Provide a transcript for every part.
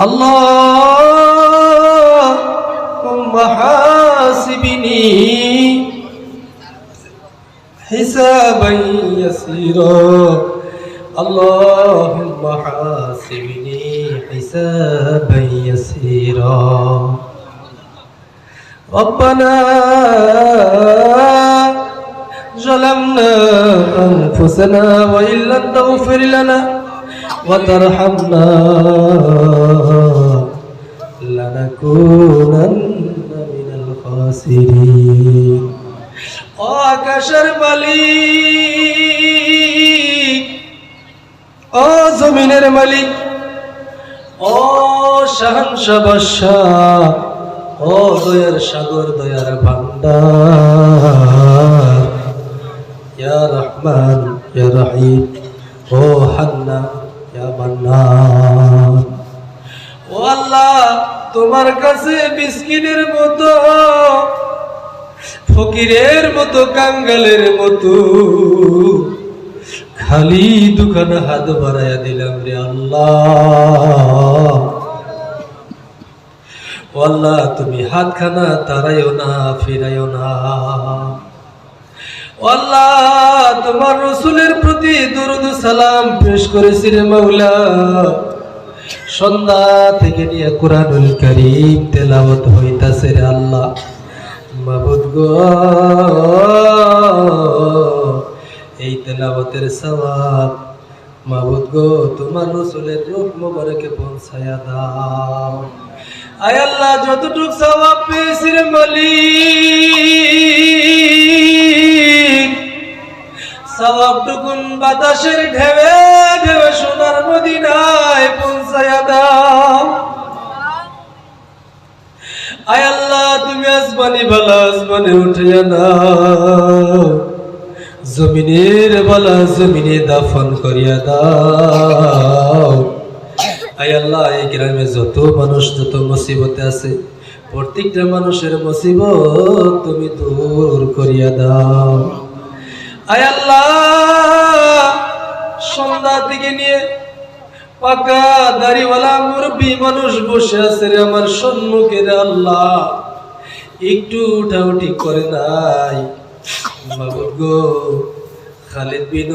اللهم حاسبني حسابا يسيرا. اللهم حاسبني حسابا يسيرا. ربنا ظلمنا أنفسنا وإن لم تغفر لنا وترحمنا لنكونن من الخاسرين আকাশের মালিক ও জমিনের মালিক ও শাহানশা বাদশাহ ও দয়ার সাগর দয়ার ভান্ডার ইয়া রহমান ইয়া রহিম ও হান্না ইয়া তোমার কাছে মিসকিনের মতো, ফকিরের মতো, কাঙ্গালের মতো, খালি দোকান হাত বাড়াইয়া দিলাম রে আল্লাহ। আল্লাহ, তুমি হাতখানা তারাইও না, ফিরাইও না। আল্লাহ, তোমার রসুলের প্রতি দরুদ সালাম পেশ করেছি রে মাওলা। সন্ধ্যা থেকে নিয়ে কোরআনুল করিম তেলাওয়াত হইতাছে রে আল্লাহ। মাবুদ গো, এই তেলাওয়াতের সওয়াব। মাবুদ গো, তোমার রসুলের রূপ মোবারকে পৌঁছায়া দাও। আয় আল্লাহ, যতটুক সওয়াব পেয়েছি রে মালিক। সওয়াবটুকুন বাতাসের ঢেবে ঢেবে সোনার মদিনায় পৌঁছায়া দাও। আয় আল্লাহ, তুমি আসমানি বালা আসমানে উঠিয়া নাও। জমিনের বালা জমিনে দাফন করিয়া দাও। আয় আল্লাহ, এই গ্রামে যত মানুষ, যত মুসিবতে আছে, প্রত্যেকটা মানুষের মুসিবত তুমি দূর করিয়া দাও। আল্লাহ সন্ধ্যা থেকে নিয়ে পাকা দাড়িওয়ালা মুরব্বী মানুষ বসে আছে রে আমার সম্মুখে রে আল্লাহ। একটু উঠাউঠি করে নাই। গো, খালিদ বিন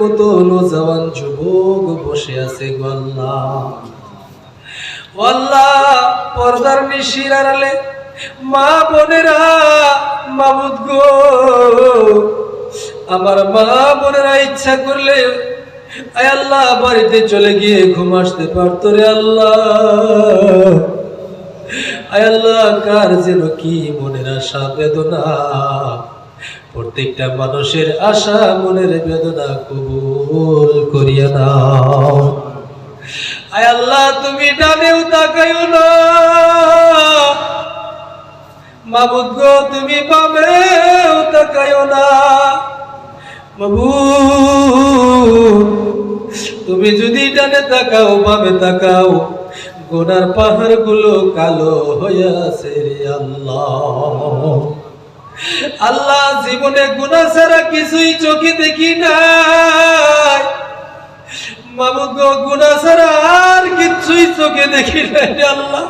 মতো নজওয়ান যুবক বসে আছে গো আল্লাহ। পর্দার নিশির আড়ালে মা বোনেরা মাবুদ গো আমার মা বোনেরা ইচ্ছা করলে আল্লাহ বাড়িতে চলে গিয়ে ঘুম আসতে পারতো রে আল্লাহ। আল্লাহ, কার যেন কি মনের আশা, বেদনা? প্রত্যেকটা মানুষের আশা মনের বেদনা কবুল করিয়া নাও। আয় আল্লাহ, তুমি ডানেও তাকাইও না। মাবুদ গো, তুমি বামেও তাকাইও না। তুমি যদি ডানে তাকাও, বামে তাকাও, গোনার পাহাড়গুলো কালো আছে আল্লাহ। আল্লাহ জীবনে গুণা ছাড়া কিছুই চোখে দেখি নাই। ছাড়া আর কিছুই চোখে দেখি নাই আল্লাহ।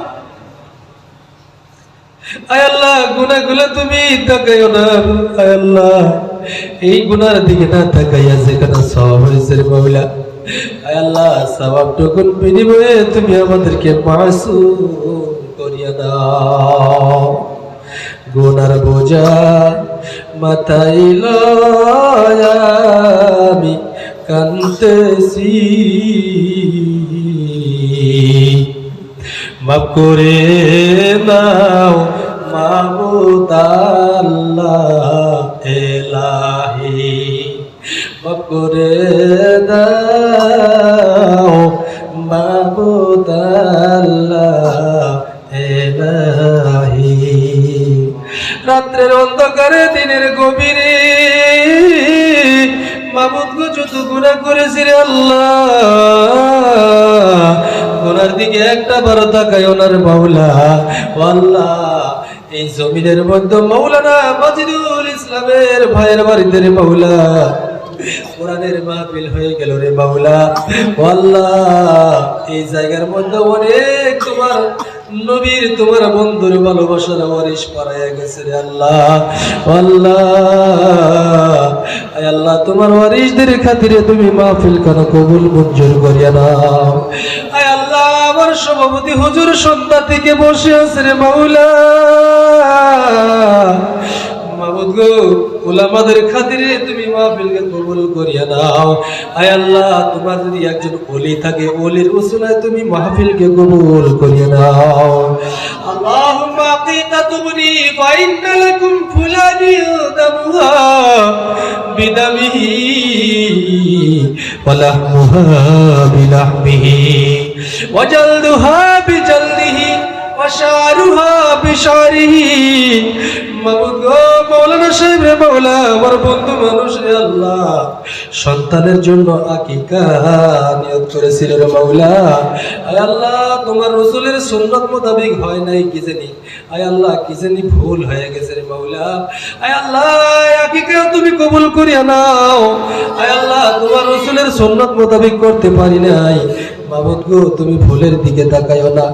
আয় আল্লাহ গুনাগুলো তুমি তাকাইও না, আয় আল্লাহ। এই গুনার দিকে না তাকাইয়া যেখানে সব হয়েছে বাবুলা আল্লাহ সবাব টুকুন বিনিময়ে তুমি আমাদেরকে মাসুম করিয়া দাও। গুনার বোঝা মাথায় আমি কান্তেছি মাফ করে নাও মাবুদ আল্লাহ। মাফ করে দাও মাবুদ আল্লাহ এলাহি রাত্রের অন্ধকারে, দিনের গভীরে মাবুদ গো যত গুণা করেছি আল্লাহ। গুনার দিকে একটা বারো তাকায় ওনার মাওলা। আল্লাহ এই জমিনের মধ্যে মৌলানা মজিদুল ইসলামের ভাইয়ের বাড়িতে রে মাওলা কোরআনের মাহফিল হয়ে গেল রে বাউলা। আল্লাহ এই জায়গার মধ্যে অনেক তোমার নবীর তোমার বন্ধুর ভালোবাসার ওয়ারিশ পারাইয়া গেছে রে আল্লাহ। আল্লাহ আল্লাহ, তোমার ওয়ারিশদের খাতিরে তুমি মাহফিল কেন কবুল মঞ্জুর করিয়া নাও? আয় আল্লাহ, আমার সভাপতি হুজুর সন্ধ্যা থেকে বসে আছে রে মাওলা মাহমুদ গো ওলামাদের খাতিরে তুমি মাহফিলকে কবুল করিয়া নাও আয় আল্লাহ তোমার যদি একজন ওলি থাকে ওলির উসুলায় তুমি মাহফিলকে কবুল করিয়া নাও আল্লাহুম্মা আকিকাতুবনি ফাইন্না লাকুম ফুলানি দামুহা বিদামিহি ولحمها بلحمه وجلدها بجلده মৌলানা সাহেব মৌলা আমার বন্ধু মানুষ আল্লাহ। সন্তানের জন্য আকিকা নিয়ত করেছিল রে মৌলা আয় আল্লাহ, তোমার রসুলের সুন্নত মোতাবেক হয় নাই কি জানি। আয় আল্লাহ, কি জানি ভুল হয়ে গেছে রে মৌলা আয় আল্লাহ, আকিকা তুমি কবুল করিয়া নাও। আয় আল্লাহ, তোমার রসুলের সুন্নত মোতাবেক করতে পারি নাই। মাবুদ গো, তুমি ভুলের দিকে তাকাইও না।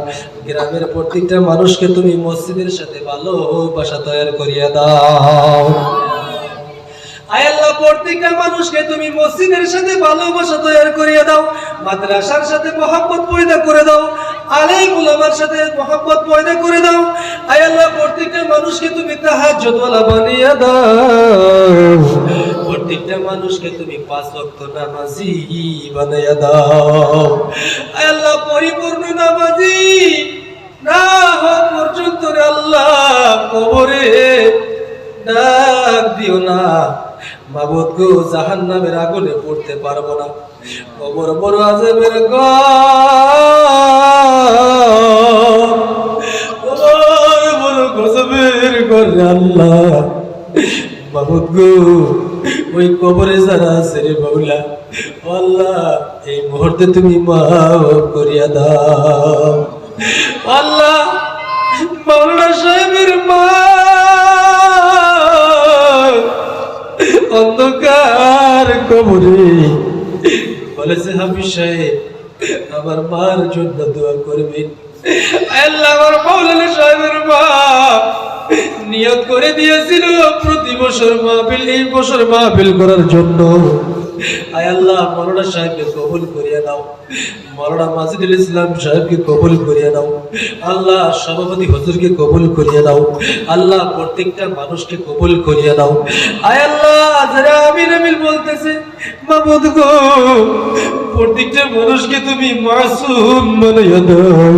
গ্রামের প্রত্যেকটা মানুষকে তুমি মসজিদের সাথে ভালোবাসা তৈরি করিয়া দাও। আয় আল্লাহ, প্রত্যেকটা মানুষকে তুমি মসজিদের সাথে ভালোবাসা তৈরি করিয়ে দাও, মাদ্রাসার সাথে মোহাম্মত পয়দা করে দাও, আলেম উলামার সাথে মোহাম্মত পয়দা করে দাও। আয় আল্লাহ, প্রত্যেকটা মানুষকে তুমি তাহাজ্জুদওয়ালা বানিয়ে দাও। মানুষকে তুমি পাঁচ ওয়াক্ত নামাজি বানাইয়া দাও। আল্লাহ, পরিপূর্ণ নামাজি। না হওয়া পর্যন্ত আল্লাহ, কবরে ডাক দিও না। মাবুদ গো জাহান নামের আগুনে পড়তে পারব না। কবর বড় বড় গজবের করে আল্লাহ। মাবুদ গো ওই কবরে যারা আছে রে বাউলা আল্লাহ, এই মুহূর্তে তুমি মাফ করিয়া দাও। আল্লাহ, মাওলানা সাহেবের মা অন্ধকার কবরে বলেছে, হাফিজ সাহেব, আমার মার জন্য দোয়া করবেন। আল্লাহ, আমার মাওলানা সাহেবের মা নিয়ত করে দিয়েছিল প্রতি বছর মাহফিল, এই বছর মাহফিল করার জন্য। সাহেবকে কবুল সাহেবকে কবুল করিয়া আল্লাহ সভাপতি কবুল করিয়া আল্লাহ প্রত্যেকটা মানুষকে কবুল করিয়া আমির আমির বলতেছে গো, প্রত্যেকটা মানুষকে তুমি মাসুম বানাইয়া দাও।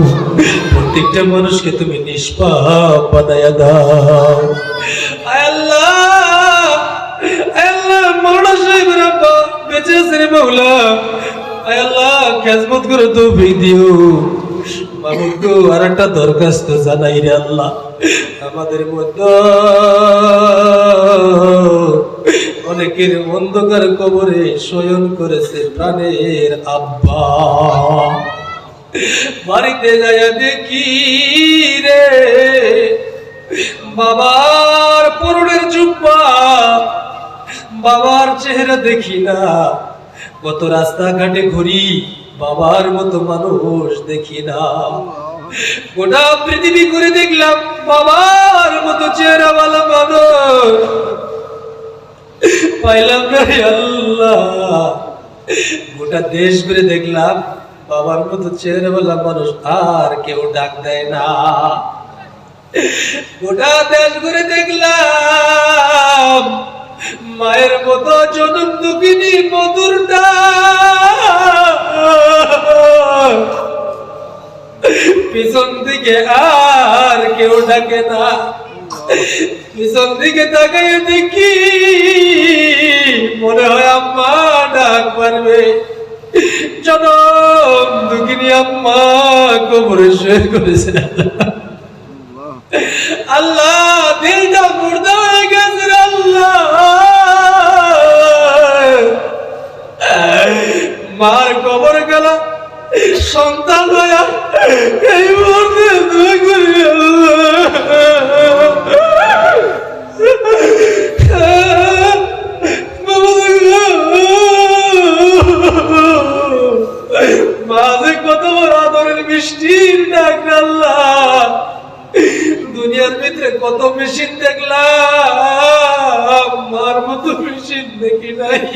প্রত্যেকটা মানুষকে তুমি নিষ্পাপ বানাইয়া দাও। আল্লাহ আল্লাহ, মৌলানা সাহেবের আব্বা, বেঁচে আছে রে মাওলা আল্লাহ, খেজমত করে তৌফিক দিও। মাহমুদ গো আর একটা দরখাস্ত জানাই রে আল্লাহ। আমাদের মধ্যে অনেকের অন্ধকার কবরে শয়ন করেছে প্রাণের আব্বা। বাড়িতে যায় দেখি রে। বাবার পরনের জুব্বা, বাবার চেহারা দেখি না। কত রাস্তাঘাটে ঘুরি, বাবার মতো মানুষ দেখি না। গোটা পৃথিবী ঘুরে দেখলাম, বাবার মতো চেহারাওয়ালা মানুষ। পাইলাম রে আল্লাহ। গোটা দেশ ঘুরে দেখলাম বাবার মতো চেহারাওয়ালা মানুষ আর কেউ ডাক দেয় না। গোটা দেশ ঘুরে দেখলাম, মায়ের মতো জনম দুঃখিনী মধুর। পিছন দিকে আর কেউ ডাকে না। পিছন দিকে তাকাই দেখি, মনে হয় আম্মা ডাক পারবে জনম দুঃখিনী আম্মা কবরে শুয়ে করেছে আল্লাহ। দিলটা মুর্দা হয়ে গেছে আল্লাহ। মার কবর গেল সন্তান হইয়া এই মুহূর্তে দোয়া করি আল্লাহ। দুনিয়ার ভিতরে কত মেশিন দেখলাম মার মতো মেশিন দেখি নাই।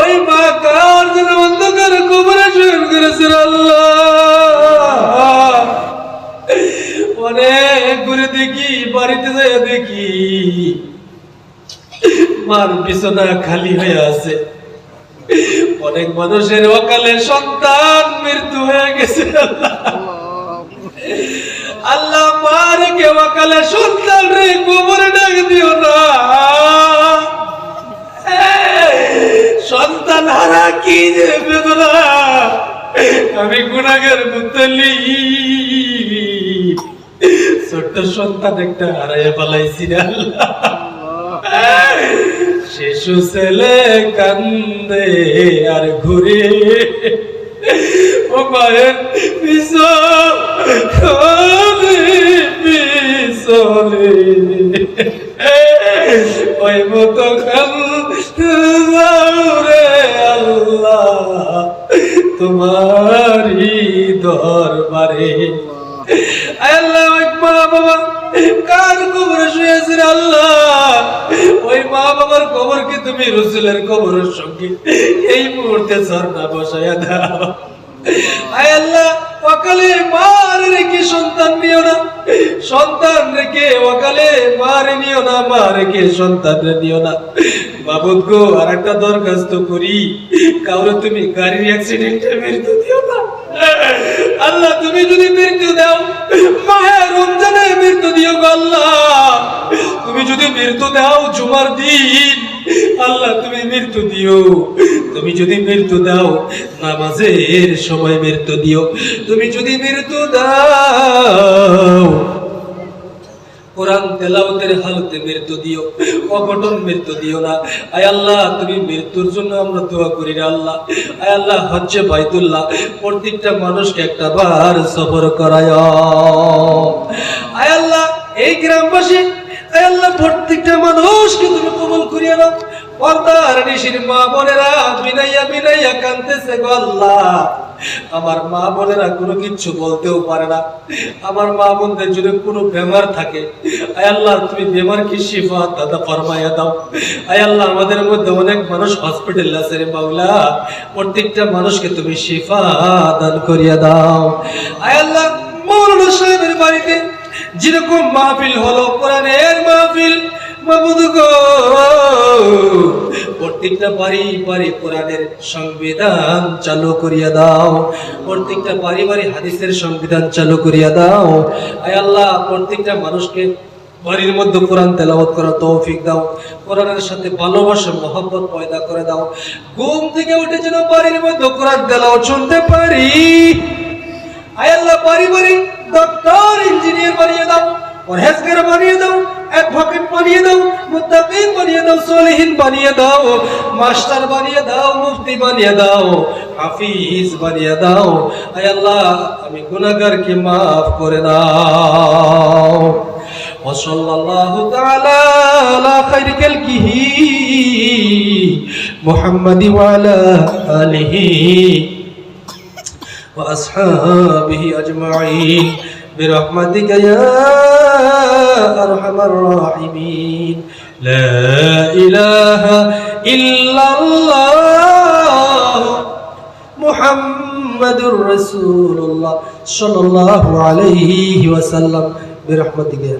ওই মা কার জন্য অন্ধকার কবরে শয়ন করেছেন আল্লাহ। অনেক ঘুরে দেখি, বাড়িতে যাই দেখি, মার বিছানা খালি হয়ে আছে। অনেক মানুষের অকালে সন্তান মৃত্যু হয়ে গেছে। আল্লাহ আল্লাহ মার কে অকালে সন্তান রে গোবরে ডাক দিও না। সন্তান হারা কি যে বেদনা। আমি গুণাগের মুতলি ছোট্ট সন্তান একটা হারাইয়া পালাইছি আল্লাহ। শিশু ছেলে কান্দে আর ঘুরে। ও মায়ের পিছনে ওই মতো রে মুহূর্তে ঝর্ণা বসাইয়া দাও। আয় আল্লাহ, অকালে মার রেখে সন্তান নিও না? সন্তান রেখে অকালে মার নিও না মা রেখে সন্তান নিও না? বাবুদ গো আর একটা দরখাস্ত করি। কাউরে তুমি গাড়ির অ্যাক্সিডেন্টে মৃত্যু দিও না। আল্লাহ, তুমি যদি মৃত্যু দাও, মাহে রমজানে মৃত্যু দিও গো আল্লাহ। তুমি যদি মৃত্যু দাও, জুমার দিন আল্লাহ, তুমি মৃত্যু দিও। তুমি যদি মৃত্যু দাও, নামাজের সময় মৃত্যু দিও। তুমি যদি মৃত্যু দাও প্রত্যেকটা মানুষকে একটা বার সফর করায়। এই গ্রামবাসী, আয় আল্লাহ তুমি কবল করিয়া পর্দার মা বোনেরা বিনাইয়া বিনাইয়া কানতেছে গো আল্লাহ। আমার মা বোনেরা কোনো বলতেও পারে না। আমার মা বোনদের কোনো বেমার থাকে। আয় আল্লাহ, তুমি বেমার কি শিফা? দাদা ফরমাইয়া দাও। আয় আল্লাহ, আমাদের মধ্যে অনেক মানুষ হসপিটাল আছে রে বাউলা প্রত্যেকটা মানুষকে তুমি শিফা দান করিয়া দাও। আয় আল্লাহ, মৌলানা সাহেবের বাড়িতে যেরকম মাহফিল হলো, কোরআনের মাহফিল প্রত্যেকটা বাড়ি বাড়ি কোরআনের সংবিধান চালু করিয়া দাও। প্রত্যেকটা বাড়ি বাড়ি হাদিসের সংবিধান চালু করিয়া দাও। আয় আল্লাহ, প্রত্যেকটা মানুষকে বাড়ির মধ্যে কোরআন তেলাওয়াত করা তৌফিক দাও। কোরআনের সাথে ভালোবাসা, মহব্বত পয়দা করে দাও। ঘুম থেকে উঠে যেন বাড়ির মধ্যে কোরআন তেলাওয়াত শুনতে পারি। আয় আল্লাহ, বাড়ি বাড়ি ডক্টর ইঞ্জিনিয়ার বানিয়ে দাও, পরহেজগার বানিয়ে দাও। অ্যাডভোকেট বানিয়ে দাও মুত্তাকিন বানিয়ে দাও সলিহিন বানিয়ে দাও মাস্টার বানিয়ে দাও মুফতি বানিয়ে দাও হাফিজ বানিয়ে দাও আয় আল্লাহ আমি গুনাহগারকে maaf করে দাও وصلى الله تعالى على خير خلقه محمد وعلى آله وأصحابه أجمعين برحمتك يا أرحم الراحمين لا إله إلا الله محمد رسول الله صلى الله عليه وسلم برحمتك يا